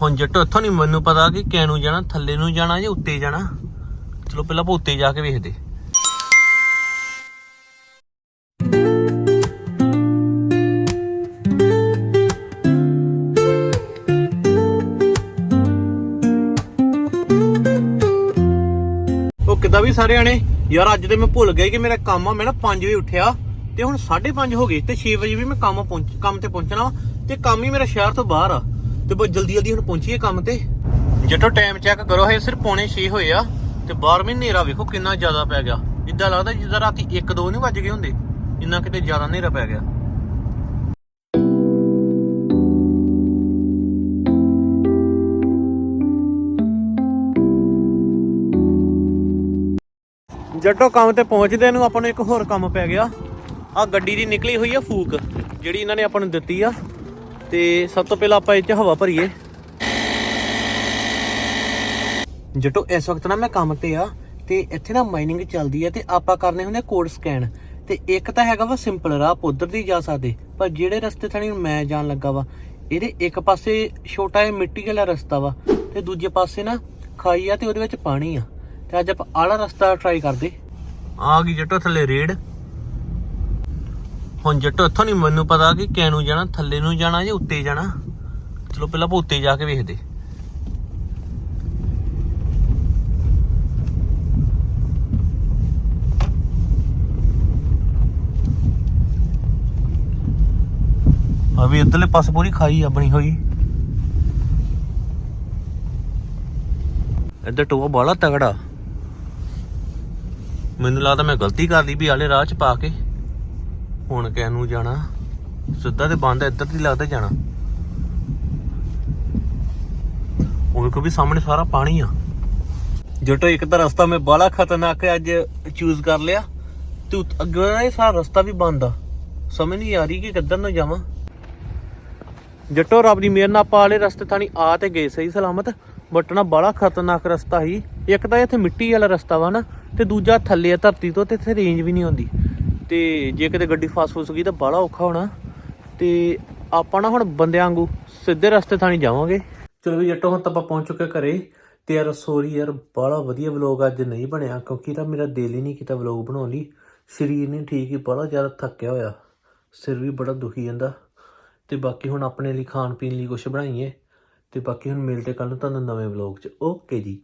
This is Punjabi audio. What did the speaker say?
ਹੁਣ ਜੱਟੋ, ਇੱਥੋਂ ਨਹੀਂ ਮੈਨੂੰ ਪਤਾ ਕਿ ਕਿਹਨੂੰ ਜਾਣਾ, ਥੱਲੇ ਨੂੰ ਜਾਣਾ ਜਾਂ ਉੱਤੇ ਜਾਣਾ। ਚਲੋ, ਪਹਿਲਾਂ ਆਪਾਂ ਉੱਤੇ ਜਾ ਕੇ ਵੇਖਦੇ। ਉਹ ਕਿੱਦਾਂ ਵੀ ਸਾਰੇ ਆਣੇ ਯਾਰ ਅੱਜ ਤੇ ਮੈਂ ਭੁੱਲ ਗਿਆ ਕਿ ਮੇਰਾ ਕੰਮ ਆ, ਮੈਂ ਨਾ 5 ਵਜੇ ਉੱਠਿਆ ਤੇ ਹੁਣ 5:30 ਹੋ ਗਏ ਤੇ 6 ਵਜੇ ਵੀ ਮੈਂ ਕੰਮ ਪਹੁੰਚ, ਕੰਮ ਤੇ ਪਹੁੰਚਣਾ ਤੇ ਕੰਮ ਹੀ ਮੇਰਾ ਸ਼ਹਿਰ ਤੋਂ ਬਾਹਰ ਆ। ਤੇ ਬਸ ਜਲਦੀ ਜਲਦੀ ਹੁਣ ਪਹੁੰਚੀਏ ਕੰਮ ਤੇ। ਜੱਟੋ ਟਾਈਮ ਚੈੱਕ ਕਰੋ ਹੈ ਸਿਰਫ ਪੌਣੇ 6 ਹੋਏ ਆ ਤੇ ਬਾਹਰ ਵੀ ਹਨੇਰਾ ਵੇਖੋ ਕਿੰਨਾ ਜ਼ਿਆਦਾ ਪੈ ਗਿਆ। ਇਦਾਂ ਲੱਗਦਾ ਜਿੱਦਾਂ ਰਾਤੀ 1 2 ਨਹੀਂ ਵੱਜ ਗਏ ਹੁੰਦੇ, ਇੰਨਾ ਕਿਤੇ ਜ਼ਿਆਦਾ ਹਨੇਰਾ ਪੈ ਗਿਆ। ਜੱਟੋ ਕੰਮ ਤੇ ਪਹੁੰਚਦੇ ਨੂੰ ਆਪਾਂ ਨੂੰ ਇੱਕ ਹੋਰ ਕੰਮ ਪੈ ਗਿਆ। ਆ ਗੱਡੀ ਦੀ ਨਿਕਲੀ ਹੋਈ ਆ ਫੂਕ, ਜਿਹੜੀ ਇਹਨਾਂ ਨੇ ਆਪਾਂ ਨੂੰ ਦਿੱਤੀ ਆ। ਤੇ ਸਭ ਤੋਂ ਪਹਿਲਾਂ ਆਪਾਂ ਇਹ ਚ ਹਵਾ ਭਰੀਏ। ਜੱਟੋ, ਇਸ ਵਕਤ ਨਾ ਮੈਂ ਕੰਮ ਤੇ ਆ ਤੇ ਇੱਥੇ ਨਾ ਮਾਈਨਿੰਗ ਚੱਲਦੀ ਆ ਤੇ ਆਪਾਂ ਕਰਨੇ ਹੁੰਦੇ ਕੋਡ ਸਕੈਨ ਤੇ ਇੱਕ ਤਾਂ ਹੈਗਾ ਵਾ ਸਿੰਪਲ ਰਾਹ, ਆਪਾਂ ਉੱਧਰ ਦੀ ਜਾ ਸਕਦੇ, ਪਰ ਜਿਹੜੇ ਰਸਤੇ ਥਾਣੀ ਮੈਂ ਜਾਣ ਲੱਗਾ ਵਾ, ਇਹਦੇ ਇੱਕ ਪਾਸੇ ਛੋਟਾ ਜਿਹਾ ਮਿੱਟੀ ਵਾਲਾ ਰਸਤਾ ਵਾ ਤੇ ਦੂਜੇ ਪਾਸੇ ਨਾ ਖਾਈ ਆ ਤੇ ਉਹਦੇ ਵਿੱਚ ਪਾਣੀ ਆ। ਤੇ ਅੱਜ ਆਪਾਂ ਆਲਾ ਰਸਤਾ ਟਰਾਈ ਕਰਦੇ। ਆ ਗਈ ਜੱਟੋ ਥੱਲੇ ਰੇਡ ਹੁਣ ਜੱਟੋ, ਇੱਥੋਂ ਨਹੀਂ ਮੈਨੂੰ ਪਤਾ ਕਿ ਕਿਹਨੂੰ ਜਾਣਾ, ਥੱਲੇ ਨੂੰ ਜਾਣਾ ਜਾਂ ਉੱਤੇ ਜਾਣਾ। ਚਲੋ, ਪਹਿਲਾਂ ਆਪਾਂ ਉੱਤੇ ਜਾ ਕੇ ਵੇਖਦੇ। ਆ ਵੀ ਇੱਧਰਲੇ ਪਾਸੇ ਪੂਰੀ ਖਾਈ ਆ, ਬਣੀ ਹੋਈ। ਇੱਧਰ ਟੋਆ ਬਾਲਾ ਤਗੜਾ। ਮੈਨੂੰ ਲੱਗਦਾ ਮੈਂ ਗਲਤੀ ਕਰ ਲਈ ਵੀ ਆਲੇ ਰਾਹ ਚ ਪਾ ਕੇ। ਹੁਣ ਕਿਹ ਨੂੰ ਜਾਣਾ। ਸਿੱਧਾ ਤੇ ਬੰਦ ਇੱਧਰ ਦੀ ਲੱਗਦਾ ਜਾਣਾ। ਉਹ ਵੇਖੋ ਵੀ ਸਾਹਮਣੇ ਸਾਰਾ ਪਾਣੀ ਆ। ਜਟੋ, ਇੱਕ ਤਾਂ ਰਸਤਾ ਮੈਂ ਬਾਲਾ ਖਤਰਨਾਕ ਅੱਜ ਚੂਜ਼ ਕਰ ਲਿਆ। ਤੇ ਅੱਗੇ ਨਾ ਇਹ ਸਾਰਾ ਰਸਤਾ ਵੀ ਬੰਦ ਆ। ਸਮਝ ਨਹੀਂ ਆ ਰਹੀ ਕਿ ਕਿੱਧਰ ਨੂੰ ਜਾਵਾਂ। ਜੱਟੋ, ਰੱਬ ਦੀ ਮਿਹਰ ਨਾਲ ਆਪਾਂ ਵਾਲੇ ਰਸਤੇ ਥਾਣੀ ਆ ਤੇ ਗਏ ਸਹੀ ਸਲਾਮਤ। ਬਟ ਨਾ ਬੜਾ ਖਤਰਨਾਕ ਰਸਤਾ ਸੀ। ਇੱਕ ਤਾਂ ਇੱਥੇ ਮਿੱਟੀ ਵਾਲਾ ਰਸਤਾ ਵਾ ਨਾ, ਤੇ ਦੂਜਾ ਥੱਲੇ ਆ ਧਰਤੀ ਤੋਂ, ਤੇ ਇੱਥੇ ਰੇਂਜ ਵੀ ਨਹੀਂ ਹੁੰਦੀ ਤੇ ਜੇ ਕਿਤੇ ਗੱਡੀ ਫਸ ਫੁਸ ਗਈ ਤਾਂ ਬੜਾ ਔਖਾ ਹੋਣਾ। ਤੇ ਆਪਾਂ ਨਾ ਹੁਣ ਬੰਦਿਆਂ ਵਾਂਗੂ ਸਿੱਧੇ ਰਸਤੇ ਥਾਣੀ ਜਾਵਾਂਗੇ। ਚਲੋ ਵੀ ਜੱਟੋ, ਹੁਣ ਤਾਂ ਆਪਾਂ ਪਹੁੰਚ ਚੁੱਕੇ ਘਰੇ। ਤੇ ਯਾਰ ਸੋਰੀ ਯਾਰ ਬੜਾ ਵਧੀਆ ਵਲੌਗ ਅੱਜ ਨਹੀਂ ਬਣਿਆ, ਕਿਉਂਕਿ ਤਾਂ ਮੇਰਾ ਦਿਲ ਹੀ ਨਹੀਂ ਕੀਤਾ ਵਲੌਗ ਬਣਾਉਣ ਲਈ। ਸਰੀਰ ਨਹੀਂ ਠੀਕ ਹੀ ਬੜਾ ਜ਼ਿਆਦਾ ਥੱਕਿਆ ਹੋਇਆ। ਸਿਰ ਵੀ ਬੜਾ ਦੁਖੀ ਜਾਂਦਾ। ਤੇ ਬਾਕੀ ਹੁਣ ਆਪਣੇ ਲਈ ਖਾਣ ਪੀਣ ਲਈ ਕੁਝ ਬਣਾਈਏ। ਤੇ ਬਾਕੀ ਹੁਣ ਮਿਲਦੇ ਕੱਲ ਨੂੰ ਤੁਹਾਨੂੰ ਨਵੇਂ ਵਲੌਗ 'ਚ। ਓਕੇ ਜੀ।